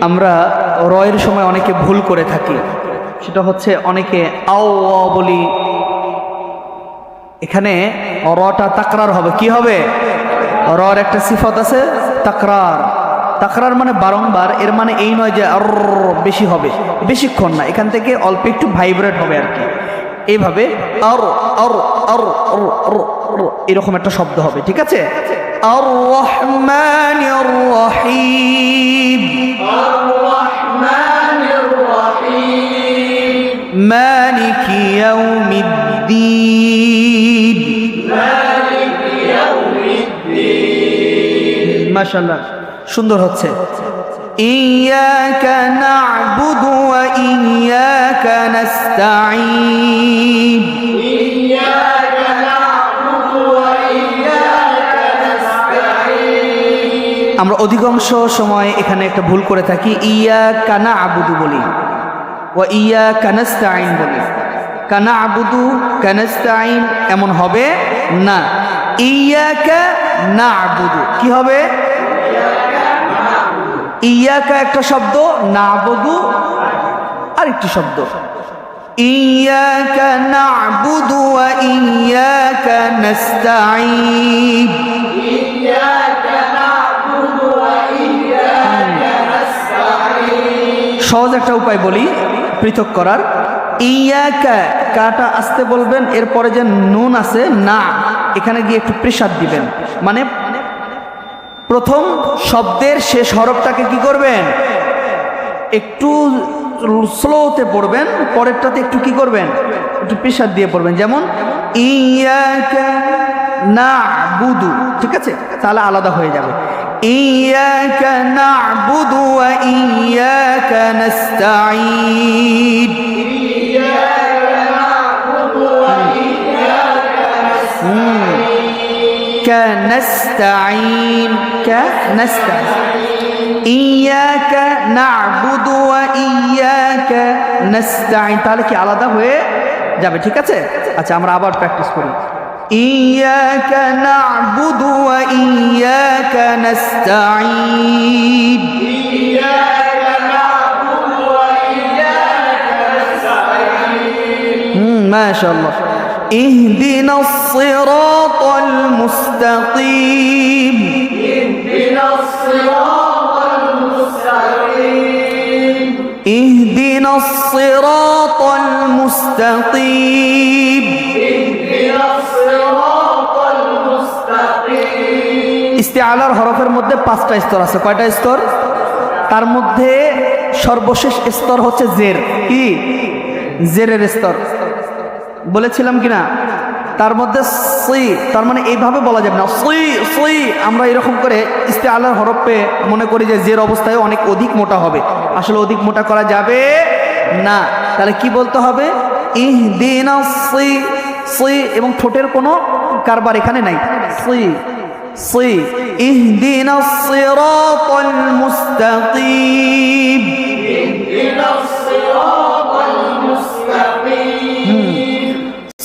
আমরা রয়ের সময় অনেকে ভুল করে থাকি। সেটা হচ্ছে অনেকে আও বলি। এখানে রটা তাকরার হবে। কি হবে? রর একটা সিফত আছে, তাকরার। তাকরার মানে বারংবার, এর মানে এই নয় যে আর বেশি হবে। বেশিক্ষণ না, এখান থেকে অল্প একটু ভাইব্রেট হবে আর কি। এইভাবে আর আর আর এরকম একটা শব্দ হবে, ঠিক আছে? আর রহমান রহিম। يوم الدين مالك يوم الدين মাশাল্লাহ সুন্দর হচ্ছে إياك نعبد وإياك نستعين إياك نعبد وإياك نستعين আমরা অধিকাংশ সময় এখানে একটা ভুল করে থাকি ইয়া কানা আবুদু বলি ও ইয়া কানাস্তাইন বলি কানা আবুদু কানাস্তাইন এমন হবে না। ইয়াকা না আবুদু কি হবে? ইয়াকা একটা শব্দ না আবুদু আরেকটি শব্দ। ইয়াকা না আবুদু ইয়াকা নাস্তাইন সহজ একটা উপায় বলি, পৃথক করার। ইয়াকা কাটা আসতে বলবেন, এরপরে যে নুন আছে, না, এখানে গিয়ে একটু প্রেসার দিবেন। মানে প্রথম শব্দের শেষ হরফটাকে কি করবেন? একটু স্লোতে পড়বেন, পরেরটাতে একটু কি করবেন? একটু প্রেসার দিয়ে পড়বেন। যেমন না বুদু ঠিক আছে? তাহলে আলাদা হয়ে যাবে। ইয়াকা না বুদু ইয়াকা كنستعين كنستعين إياك نعبد وإياك نستعين তাহলে কি আলাদা হয়ে যাবে ঠিক আছে আচ্ছা আমরা আবার প্র্যাকটিস করি إياك نعبد وإياك نستعين إياك نعبد وإياك نستعين مم، ما شاء الله اهدنا الصراط المستقيم اهدنا الصراط المستقيم اهدنا الصراط المستقيم اهدنا الصراط المستقيم ইস্তেআলার হরফের মধ্যে পাঁচটা স্তর আছে কয়টা স্তর তার মধ্যে সর্বশেষ স্তর হচ্ছে জের কি জেরের স্তর বলেছিলাম কিনা? তার মধ্যে সই তার মানে এইভাবে বলা যাবে না। সই সই আমরা এরকম করে ইস্তে আল্লাহর হরফে মনে করি যে জের অবস্থায় অনেক অধিক মোটা হবে। আসলে অধিক মোটা করা যাবে না। তাহলে কি বলতে হবে? ইহ দিন সই সই এবং ঠোঁটের কোনো কারবার এখানে নাই। সই সই ইহ দিন মুস্তাকিম।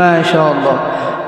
Maşallah.